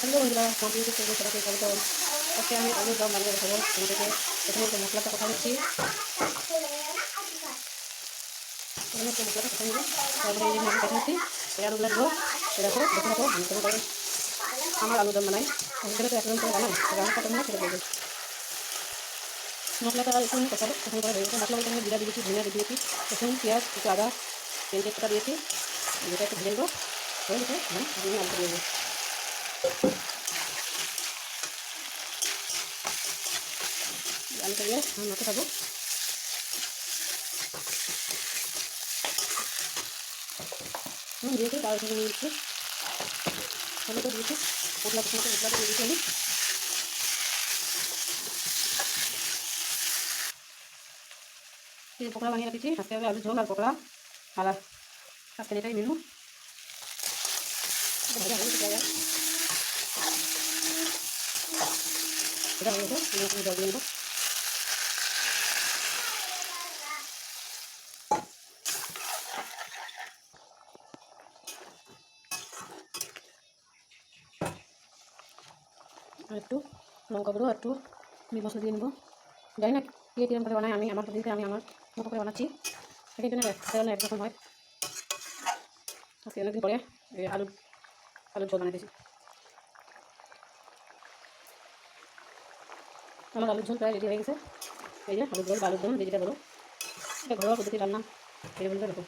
Hello বন্ধুরা complete করে সবাইকে স্বাগত আজকে আমি আলুর দম বানিয়ে দেখাবো তোমাদেরকে প্রথমে একটু মশলাটা কথা নিচ্ছি প্রথমে একটু মশলাটা কথা নিব তারপরে এই যে আমি কথা নিচ্ছি এই আলুগুলো দেবো এরকম দেখে রাখো আমি তোমাদের আমার আলুর দম বানাই সেটা তো একদম করে বানাই রান্না কত না সেটা বলব মশলাটা একটু কষাবো প্রথম করে হয়ে গেছে মশলা বলতে আমি জিরা দিয়েছি ধনিয়া দিয়েছি রসুন পেঁয়াজ একটু আদা তেল তেজপাতা দিয়েছি যেটা একটু ভেজে দেবো হয়ে গেছে আমি আমি আলু দিয়ে দেবো আলুটা দিয়ে মাখে খাব নুন দিয়েছি তার সঙ্গে নিয়ে দিচ্ছি টমেটো দিয়েছি, মশলা টমেটো মশলাটা দিয়ে দিচ্ছি আমি। এই পকোড়া বানিয়ে রেখেছি আজকে হবে আলু ঝোল আর পকোড়া, আর আজকে এটাই মেনু এটা হয়ে গেছে আমি জল দিয়ে নেব আর একটু লঙ্কা গুঁড়ো একটু মিট মশলা দিয়ে নেব। জানি না কে কিরম করে বানায়, আমি আমার দিকে আমি আমার মতো করে বানাচ্ছি। জন্য সেটা একরকম হয়। আজকে অনেকদিন পরে আলু আলুর ঝোল বানিয়েছি আমার আলুর ঝোল প্রায় রেডি হয়ে গেছে। এই যে আলুর ঝোল আলুর দম যেটা বলো এটা ঘরোয়া পদ্ধতি রান্না। এই বলতে দেখো।